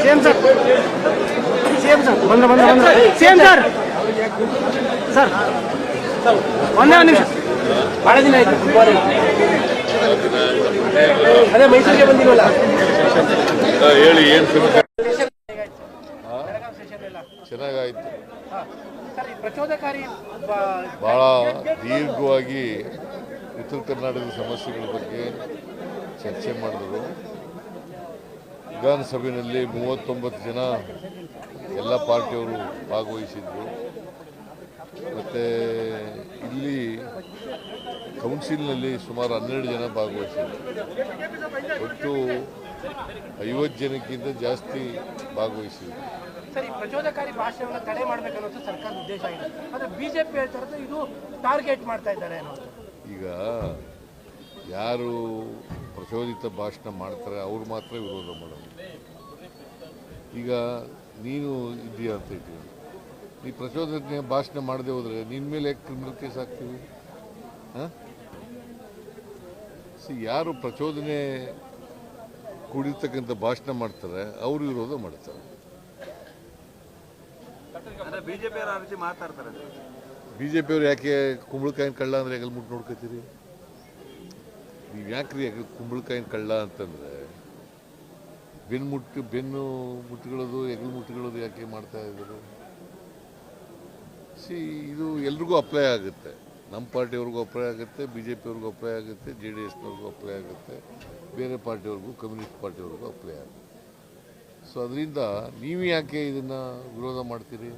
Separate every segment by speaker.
Speaker 1: CM sir CM sir ಬಂದ್ರೆ ಬಂದ್ರೆ ಬಂದ್ರೆ ಸರ್ ಸರ್ ಒಂದೇ ನಿಮಿಷ ಭಾಳ ದಿನ ಆಯ್ತು ಅದೇ ಮೈಸೂರಿಗೆ ಬಂದಿಲ್ವಲ್ಲ
Speaker 2: ಹೇಳಿ ಏನು ಚೆನ್ನಾಗಾಯ್ತು ಭಾಳ ದೀರ್ಘವಾಗಿ ಉತ್ತರ ಕರ್ನಾಟಕದ ಸಮಸ್ಯೆಗಳ ಬಗ್ಗೆ ಚರ್ಚೆ ಮಾಡಿದರು ವಿಧಾನಸಭೆಯಲ್ಲಿ ಮೂವತ್ತೊಂಬತ್ತು ಜನ ಎಲ್ಲ ಪಾರ್ಟಿಯವರು ಭಾಗವಹಿಸಿದ್ರು ಮತ್ತು ಇಲ್ಲಿ ಕೌನ್ಸಿಲ್ನಲ್ಲಿ ಸುಮಾರು ಹನ್ನೆರಡು ಜನ ಭಾಗವಹಿಸಿದ್ರು ಒಟ್ಟು ಐವತ್ತು ಜನಕ್ಕಿಂತ ಜಾಸ್ತಿ ಭಾಗವಹಿಸಿದ್ರು
Speaker 1: ಸರ್ ಪ್ರಚೋದಕಾರಿ ಭಾಷಣವನ್ನು ತಡೆ ಮಾಡಬೇಕನ್ನೋದು ಸರ್ಕಾರದ ಉದ್ದೇಶ ಇದೆ ಆದರೆ ಬಿಜೆಪಿ ಹೇಳ್ತಾ ಇರೋದು ಇದು ಟಾರ್ಗೆಟ್ ಮಾಡ್ತಾ ಇದ್ದಾರೆ
Speaker 2: ಈಗ ಯಾರು ಪ್ರಚೋದಿತ ಭಾಷಣ ಮಾಡ್ತಾರೆ ಅವ್ರು ಮಾತ್ರ ವಿರೋಧ ಮಾಡೋದು. ಈಗ ನೀನು ಇದೆಯಾ ಅಂತ ಇದ್ದೀವಿ ಈ ಪ್ರಚೋದನೆ ಭಾಷಣ ಮಾಡದೆ ಹೋದರೆ ನಿನ್ನ ಮೇಲೆ ಕ್ರಿಮಿನಲ್ ಕೇಸ್ ಹಾಕ್ತೀವಿ ಹಾಂ? ಸಿ ಯಾರು ಪ್ರಚೋದನೆ ಕೂಡಿರ್ತಕ್ಕಂಥ ಭಾಷಣ ಮಾಡ್ತಾರೆ ಅವರು ವಿರೋಧ ಮಾಡ್ತಾರೆ.
Speaker 3: ಬಿಜೆಪಿ ಆ ರೀತಿ ಮಾತಾಡ್ತಾರೆ.
Speaker 2: ಬಿ ಜೆ ಪಿಯವ್ರು ಯಾಕೆ ಕುಂಬಳಕಾಯಿನ ಕಳ್ಳ ಅಂದ್ರೆ ಹೆಗಲ್ ಮುಟ್ಟು ನೋಡ್ಕೋತೀರಿ? ನೀವು ಯಾಕ್ರಿ ಯಾಕೆ ಕುಂಬಳಕಾಯಿನ ಕಳ್ಳ ಅಂತಂದರೆ, ಬೆನ್ನು ಮುಟ್ಟು, ಬೆನ್ನು ಮುಟ್ಟುಗಳದು, ಹೆಗಲು ಮುಟ್ಟುಗಳದು ಯಾಕೆ ಮಾಡ್ತಾ ಇದ್ರು ಸಿ, ಇದು ಎಲ್ರಿಗೂ ಅಪ್ಲೈ ಆಗುತ್ತೆ. ನಮ್ಮ ಪಾರ್ಟಿಯವ್ರಿಗೂ ಅಪ್ಲೈ ಆಗುತ್ತೆ ಬಿ ಜೆ ಪಿಯವ್ರಿಗೂ ಅಪ್ಲೈ ಆಗುತ್ತೆ, ಜೆ ಡಿ ಎಸ್ನವ್ರಿಗೂ ಅಪ್ಲೈ ಆಗುತ್ತೆ, ಬೇರೆ ಪಾರ್ಟಿಯವ್ರಿಗೂ, ಕಮ್ಯುನಿಸ್ಟ್ ಪಾರ್ಟಿಯವ್ರಿಗೂ ಅಪ್ಲೈ ಆಗುತ್ತೆ. ಸೊ, ಅದರಿಂದ ನೀವು ಯಾಕೆ ಇದನ್ನು ವಿರೋಧ ಮಾಡ್ತೀರಿ?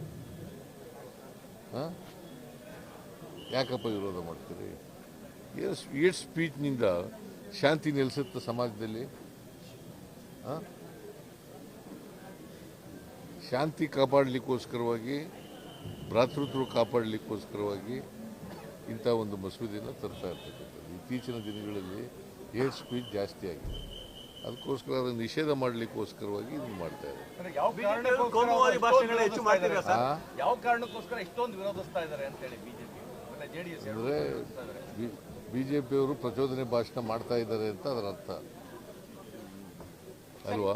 Speaker 2: ಹಾಂ? ಯಾಕಪ್ಪ ವಿರೋಧ ಮಾಡ್ತೀರಿ? ಏಟ್ ಸ್ಪೀಚ್ನಿಂದ ಶಾಂತಿ ನೆಲೆಸುತ್ತೆ ಸಮಾಜದಲ್ಲಿ ಆ? ಶಾಂತಿ ಕಾಪಾಡಲಿಕ್ಕೋಸ್ಕರವಾಗಿ ಭ್ರಾತೃತ್ವ ಕಾಪಾಡಲಿಕ್ಕೋಸ್ಕರವಾಗಿ ಇಂಥ ಒಂದು ಮಸೂದೆಯನ್ನು ತರ್ತಾ ಇರ್ತಕ್ಕಂಥದ್ದು. ಇತ್ತೀಚಿನ ದಿನಗಳಲ್ಲಿ ಏಟ್ ಸ್ಪೀಚ್ ಜಾಸ್ತಿ ಆಗಿದೆ. ಅದಕ್ಕೋಸ್ಕರ ಅದನ್ನು ನಿಷೇಧ ಮಾಡಲಿಕ್ಕೋಸ್ಕರವಾಗಿ ಇದನ್ನು ಮಾಡ್ತಾ ಇದ್ದಾರೆ.
Speaker 3: ಬಿಜೆಪಿ ಕೋಮುವಾದಿ ಭಾಷೆಗಳನ್ನ ಹೆಚ್ಚು ಮಾಡ್ತಿದ್ದಾರೆ ಸರ್. ಯಾವ ಕಾರಣಕ್ಕೋಸ್ಕರ ಇಷ್ಟೊಂದು ವಿರೋಧಿಸ್ತಾ ಇದ್ದಾರೆ ಅಂತೇಳಿ ಬಿಜೆಪಿ ಮತ್ತೆ ಜೆಡಿಎಸ್
Speaker 2: ಅಂದರೆ ಬಿ ಜೆ ಪಿಯವರು ಪ್ರಚೋದನೆ ಭಾಷಣ ಮಾಡ್ತಾ ಇದ್ದಾರೆ ಅಂತ ಅದರ ಅರ್ಥ. ಅಲ್ವಾ?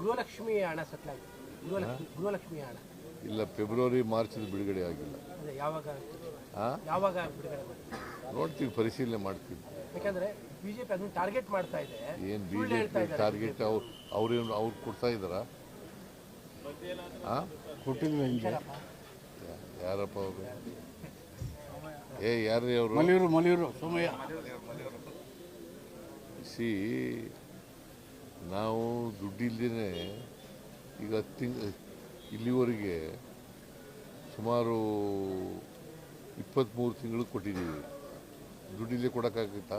Speaker 1: ಗೃಹಲಕ್ಷ್ಮಿ ಹಣ ಗೃಹಲಕ್ಷ್ಮಿ ಹಣ.
Speaker 2: ಇಲ್ಲ ಫೆಬ್ರವರಿ ಮಾರ್ಚ್ ಬಿಡುಗಡೆ ಆಗಿಲ್ಲ.
Speaker 1: ಯಾವಾಗ
Speaker 2: ಆ?
Speaker 1: ಯಾವಾಗ ಬಿಡುಗಡೆ
Speaker 2: ನೋಡ್ತೀವಿ ಪರಿಶೀಲನೆ ಮಾಡ್ತೀವಿ.
Speaker 1: ಯಾಕಂದ್ರೆ ಬಿಜೆಪಿ ಅದನ್ನ ಟಾರ್ಗೆಟ್ ಮಾಡ್ತಾ ಇದೆ.
Speaker 2: ಏನು ಟಾರ್ಗೆಟ್ ಅವ್ರು ಅವ್ರೇನು ಅವ್ರು ಕೊಡ್ತಾ ಇದಾರ
Speaker 1: ಕೊಟ್ಟಿದ್ವಿ.
Speaker 2: ಯಾರಪ್ಪ? ಅವರು? ಏ ಯಾರು ಅವರು?
Speaker 4: ಮಲಿಯೂರು ಮಲಿಯೂರು ಸೋಮಯ್ಯ.
Speaker 2: ಸಿ ನಾವು ದುಡ್ಡಿಲ್ದೇ ಈಗ ಹತ್ತು ತಿಂಗ್ ಇಲ್ಲಿವರೆಗೆ ಸುಮಾರು ಇಪ್ಪತ್ತ್ಮೂರು ತಿಂಗಳು ಕೊಟ್ಟಿದ್ದೀವಿ. ದುಡ್ಡಿಲ್ಲೇ ಕೊಡೋಕ್ಕಾಗುತ್ತಾ?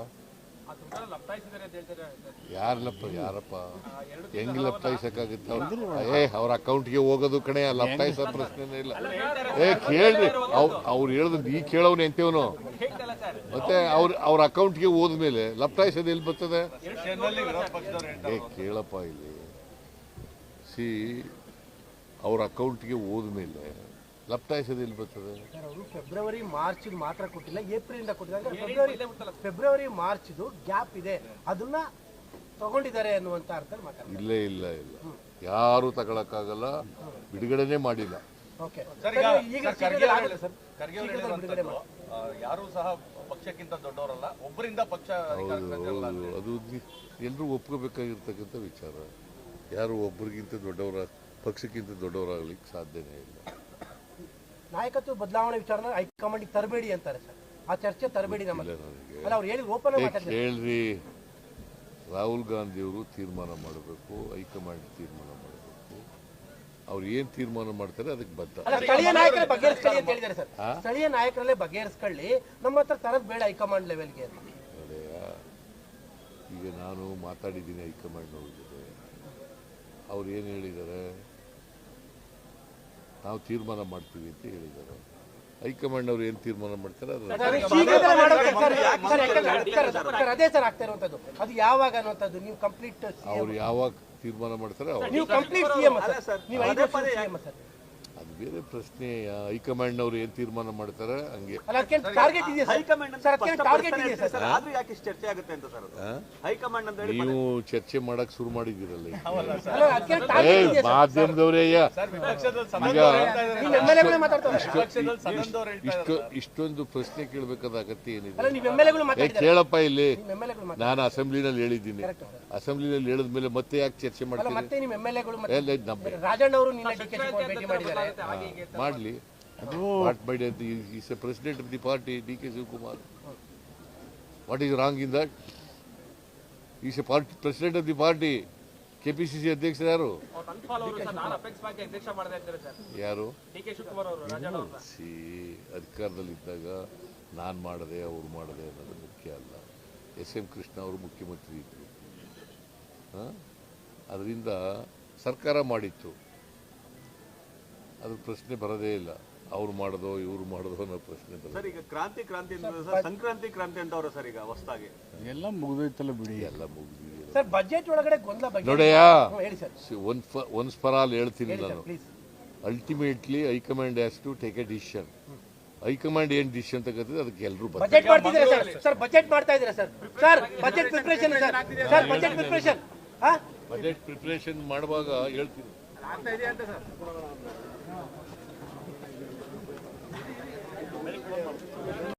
Speaker 2: ಯಾರು ಲಪ್ಪ ಯಾರಪ್ಪ? ಹೆಂಗ್ ಲಪ್ತಾಯಿಸಕ್ಕಾಗುತ್ತೆ ಏ ಅವ್ರ ಅಕೌಂಟ್ಗೆ ಹೋಗೋದು ಕಣೆ ಲಪ್ತಾಯಿಸೋ ಪ್ರಶ್ನೆನೇ ಇಲ್ಲ. ಏ ಕೇಳ್ರಿ ಅವ್ ಅವ್ರು ಹೇಳ್ದು ನೀ ಕೇಳೋನು ಎಂತೇವನು ಮತ್ತೆ ಅವ್ರ ಅವ್ರ ಅಕೌಂಟ್ಗೆ ಹೋದ್ಮೇಲೆ ಲಪ್ತಾಯಿಸೋದು ಎಲ್ಲಿ ಬರ್ತದೆ? ಏ ಕೇಳಪ್ಪ ಇಲ್ಲಿ. ಸಿ ಅವ್ರ ಅಕೌಂಟ್ಗೆ ಹೋದ್ಮೇಲೆ ಲಪ್ತಾಯಿಸೋದು ಇಲ್ಲಿ ಬರ್ತದೆ.
Speaker 1: ಸರ್ ಅವರು ಫೆಬ್ರವರಿ ಮಾರ್ಚ್ ಮಾತ್ರ ಕೊಟ್ಟಿಲ್ಲ ಏಪ್ರಿಲ್ ಇಂದ ಕೊಟ್ಟಿದ್ದಾರೆ ಫೆಬ್ರವರಿ ಫೆಬ್ರವರಿ ಮಾರ್ಚ್ ಗ್ಯಾಪ್ ಇದೆ. ಅದನ್ನ ತಗೊಂಡಿದ್ದಾರೆ ಅನ್ನುವಂತ ಅರ್ಥ ಮಾತಾಡ್ತಾರೆ
Speaker 2: ಇಲ್ಲೇ ಇಲ್ಲ ಇಲ್ಲ. ಯಾರು ತಗೊಳಕ್ಕಾಗಲ್ಲ. ಬಿಡುಗಡೆನೇ ಮಾಡಿಲ್ಲ.
Speaker 1: ಓಕೆ.
Speaker 3: ಸರ್ ಈಗ ಖರ್ಗೆ ಅವ್ರು ಆ, ಯಾರೂ ಸಹ ಪಕ್ಷಕ್ಕಿಂತ ದೊಡ್ಡವರಲ್ಲ ಒಬ್ಬರಿಂದ ಪಕ್ಷ ಅಧಿಕಾರಕ್ಕೆ ಬಂದಿರಲ್ಲ
Speaker 2: ಅದು ಎಲ್ಲರೂ ಒಪ್ಕೋಬೇಕಾಗಿರ್ತಕ್ಕಂಥ ವಿಚಾರ. ಯಾರು ಒಬ್ಬರಿಗಿಂತ ದೊಡ್ಡವರ ಪಕ್ಷಕ್ಕಿಂತ ದೊಡ್ಡವರಾಗ್ಲಿಕ್ಕೆ ಸಾಧ್ಯನೇ ಇಲ್ಲ.
Speaker 1: ನಾಯಕತ್ವ ಬದಲಾವಣೆ ವಿಚಾರನ ಹೈಕಮಾಂಡ್ ತರಬೇಡಿ ಅಂತಾರೆ ಸರ್. ಆ ಚರ್ಚೆ ತರಬೇಡಿ ನಮ್ಮ ಅಲ್ಲ ಅವ್ರು ಹೇಳಿ ಓಪನ್
Speaker 2: ಕೇಳ್ರಿ. ರಾಹುಲ್ ಗಾಂಧಿಯವರು ತೀರ್ಮಾನ ಮಾಡಬೇಕು ಹೈಕಮಾಂಡ್ ತೀರ್ಮಾನ ಮಾಡಬೇಕು. ಅವ್ರು ಏನು ತೀರ್ಮಾನ ಮಾಡ್ತಾರೆ ಅದಕ್ಕೆ ಬದ್ಧ.
Speaker 1: ಸ್ಥಳೀಯ ನಾಯಕರೇ ಬಗೆಹರಿಸ್ಕೊಳ್ಳಿ ಅಂತ ಹೇಳಿದ್ದಾರೆ ಸರ್. ಸ್ಥಳೀಯ ನಾಯಕರಲ್ಲೇ ಬಗೆಹರಿಸ್ಕೊಳ್ಳಿ. ನಮ್ಮ ಹತ್ರ ತರದ್ ಬೇಡ ಹೈಕಮಾಂಡ್ ಲೆವೆಲ್ಗೆ ಅಂತ.
Speaker 2: ಈಗ ನಾನು ಮಾತಾಡಿದ್ದೀನಿ ಹೈಕಮಾಂಡ್ನವ್ರ ಜೊತೆ. ಅವ್ರು ಏನು ಹೇಳಿದ್ದಾರೆ? ನಾವು ತೀರ್ಮಾನ ಮಾಡ್ತೀವಿ ಅಂತ ಹೇಳಿದ್ದಾರೆ. ಹೈಕಮಾಂಡ್ ಅವರು ಏನು ತೀರ್ಮಾನ ಮಾಡ್ತಾರೆ
Speaker 1: ಅದೇ ಸರ್ ಆಗ್ತಾ ಇರುವಂತದ್ದು ಅದು ಯಾವಾಗ ಅನ್ನುವಂಥದ್ದು ನೀವು ಕಂಪ್ಲೀಟ್
Speaker 2: ಅವ್ರು ಯಾವಾಗ ತೀರ್ಮಾನ ಮಾಡ್ತಾರೆ ಅವ್ರು
Speaker 1: ನೀವು ಕಂಪ್ಲೀಟ್ ಸಿಎಂ ಸರ್. ನೀವು ಐದು ಸರ್.
Speaker 2: ಬೇರೆ ಪ್ರಶ್ನೆ ಹೈಕಮಾಂಡ್ನವ್ರು ಏನು ತೀರ್ಮಾನ ಮಾಡ್ತಾರೆ ಹಂಗೆ.
Speaker 1: ಅಲ್ಲ ಟಾರ್ಗೆಟ್ ಇದೆಯಾ ಸರ್?
Speaker 4: ಹೈಕಮಾಂಡ್ ಅಂತ
Speaker 1: ಸರ್ ಟಾರ್ಗೆಟ್
Speaker 4: ಸ್ಪಷ್ಟಪಡಿಸ್ತಾನೆ
Speaker 1: ಸರ್?
Speaker 4: ಸರ್ ಆದ್ರೂ ಯಾಕೆ ಇಷ್ಟು ಚರ್ಚೆ ಆಗುತ್ತೆ ಅಂತ ಸರ್ ಅದು?
Speaker 2: ಆ?
Speaker 4: ಅಂತ ಹೇಳಿ
Speaker 2: ನೀವು ಚರ್ಚೆ ಮಾಡಕ್ ಶುರು
Speaker 1: ಮಾಡಿದಿರಲ್ಲ
Speaker 2: ಮಾಧ್ಯಮದವರೇ ಇಷ್ಟು
Speaker 3: ಇದ್ದಾರೆ.
Speaker 2: ಇಷ್ಟೊಂದು ಪ್ರಶ್ನೆ ಕೇಳಬೇಕಾದ ಅಗತ್ಯ
Speaker 1: ಅಲ್ಲ
Speaker 2: ಏನಿದೆ ಕೇಳಪ್ಪ ಇಲ್ಲಿ. ನಾನು ಅಸೆಂಬ್ಲಿನಲ್ಲಿ ಹೇಳಿದ್ದೀನಿ. ಅಸೆಂಬ್ಲಿನಲ್ಲಿ ಹೇಳಿದ್ಮೇಲೆ ಮತ್ತೆ ಯಾಕೆ ಚರ್ಚೆ
Speaker 1: ಮಾಡಿದ್ದಾರೆ.
Speaker 2: ಮಾಡಲಿ is a president of the party D K Shivakumar. What is wrong in that is a party president of the party K P C C ಅಧ್ಯಕ್ಷರು ಯಾರು? ಯಾರು? ಸಿ ಅಧಿಕಾರದಲ್ಲಿದ್ದಾಗ ನಾನು ಮಾಡದೆ ಅವ್ರು ಮಾಡದೆ ಅನ್ನೋದು ಮುಖ್ಯ ಅಲ್ಲ. ಎಸ್ ಎಂ ಕೃಷ್ಣ ಅವರು ಮುಖ್ಯಮಂತ್ರಿ ಇದ್ದರು ಅದರಿಂದ ಸರ್ಕಾರ ಮಾಡಿತ್ತು. ಅದ್ರ ಪ್ರಶ್ನೆ ಬರೋದೇ ಇಲ್ಲ. ಅವ್ರು ಮಾಡೋದು ಇವ್ರು ಮಾಡೋದು ಅನ್ನೋ ಪ್ರಶ್ನೆ ಬರೋದು
Speaker 4: ಸರ್ ಈಗ ಕ್ರಾಂತಿ ಕ್ರಾಂತಿ ಸಂಕ್ರಾಂತಿ ಕ್ರಾಂತಿ ಅಂತ ಅವರ ಸರ್ ಈಗ ಹೊಸದಾಗಿ.
Speaker 5: ಎಲ್ಲ ಮುಗಿದೋಯ್ತಲ್ಲ ಬಿಡಿ.
Speaker 2: ಎಲ್ಲ ಮುಗಿದಿದೆ.
Speaker 1: ಸರ್ ಬಜೆಟ್ ಒಳಗಡೆ ಗೊಂದಲ ಬಗ್ಗೆ
Speaker 2: ನೋಡಯ್ಯ
Speaker 1: ಹೇಳಿ. Sir.
Speaker 2: One once for all ಹೇಳ್ತೀನಿ ನಾನು. Ultimately high command has to take a decision high command ಏನ್ ಡಿಸಿಷನ್ ತಗೋತಿದೆ? ಅದಕ್ಕೆ ಎಲ್ಲರೂ
Speaker 1: ಬಜೆಟ್ ಮಾಡ್ತಿದ್ದೀರಾ ಸರ್? ಸರ್ ಬಜೆಟ್ ಮಾಡ್ತಾ ಇದ್ದೀರಾ sir? Sir budget preparation sir. Sir budget preparation
Speaker 2: budget preparation ಮಾಡುವಾಗ ಹೇಳ್ತೀನಿ.